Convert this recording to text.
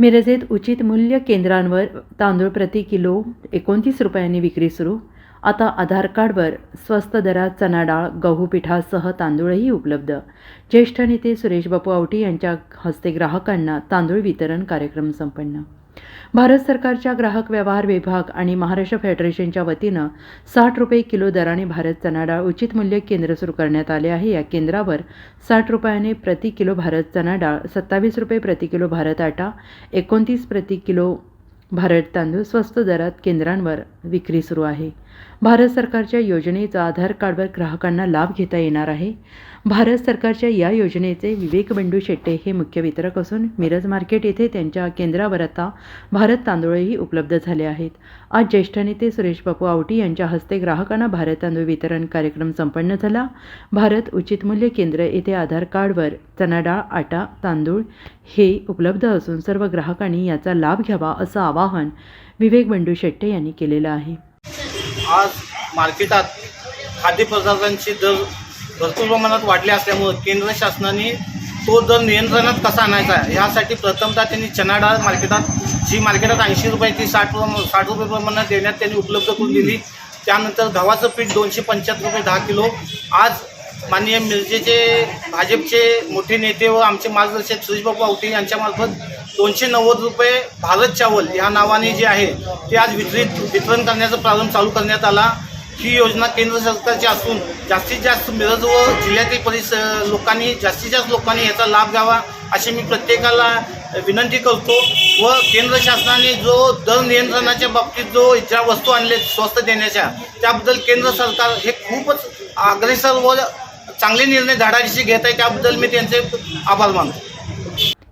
मिरजेत उचित मूल्य केंद्रांवर तांदूळ प्रति किलो एकोणतीस रुपयांनी विक्री सुरू. आता आधार कार्डवर स्वस्त दरात चणा डाळ गहू पिठासह तांदूळही उपलब्ध. ज्येष्ठ नेते सुरेश बापू आवटी यांच्या हस्ते ग्राहकांना तांदूळ वितरण कार्यक्रम संपन्न. भारत सरकारच्या ग्राहक व्यवहार विभाग आणि महाराष्ट्र फेडरेशनच्या वतीनं साठ रुपये किलो दराने भारत चणा डाळ उचित मूल्य केंद्र सुरू करण्यात आले आहे. या केंद्रावर साठ रुपयाने प्रति किलो भारत चणा डाळ सत्तावीस रुपये प्रति किलो भारत आटा एकोणतीस प्रति किलो भारत तांदूळ स्वस्त दरात केंद्रांवर विक्री सुरू आहे. भारत सरकारच्या योजनेचा आधार कार्डवर ग्राहकांना लाभ घेता येणार आहे. भारत सरकारच्या या योजनेचे विवेक बंडू शेट्टे हे मुख्य वितरक असून मिरज मार्केट येथे त्यांच्या केंद्रावर आता भारत तांदूळही उपलब्ध झाले आहेत. आज ज्येष्ठ नेते सुरेश बापू आवटी यांच्या हस्ते ग्राहकांना भारत तांदूळ वितरण कार्यक्रम संपन्न झाला. भारत उचित मूल्य केंद्र येथे आधार कार्डवर चना डाळ आटा तांदूळ हे उपलब्ध असून सर्व ग्राहकांनी याचा लाभ घ्यावा असं आवाहन विवेक बंडू शेट्टे यांनी केलेलं आहे. आज मार्केटात खाद्यपदार्थांचे दर भरपूर प्रमाणात वाढले असल्यामुळे केंद्र शासनाने तो दर नियंत्रणात कसा आणायचा ह्यासाठी प्रथमतः त्यांनी चणा डाळ मार्केटात जी मार्केटात ऐंशी रुपये ती साठ साठ रुपये प्रमाणात देण्यात त्यांनी उपलब्ध करून दिली. त्यानंतर गव्हाचं पीठ दोनशे पंच्याहत्तर रुपये दहा किलो. आज माननीय मिरजेचे भाजपचे मोठे नेते व आमचे मार्गदर्शक सुरेशबाबू आवटे यांच्यामार्फत दोनशे नव्वद रुपये भारत चावल ह्या नावाने जे आहे ते आज वितरित वितरण करण्याचा प्रारंभ चालू करण्यात आला. ही योजना केंद्र सरकारची असून जास्तीत जास्त मिरज व जिल्ह्यातील परिस लोकांनी जास्तीत जास्त लोकांनी याचा लाभ घ्यावा अशी मी प्रत्येकाला विनंती करतो व केंद्र शासनाने जो दर नियंत्रणाच्या बाबतीत जो ज्या वस्तू आणले स्वस्त देण्याच्या त्याबद्दल केंद्र सरकार हे खूपच अग्रेसर व चांगले निर्णय धाडाडीशी घेत आहे त्याबद्दल मी त्यांचे आभार मानतो.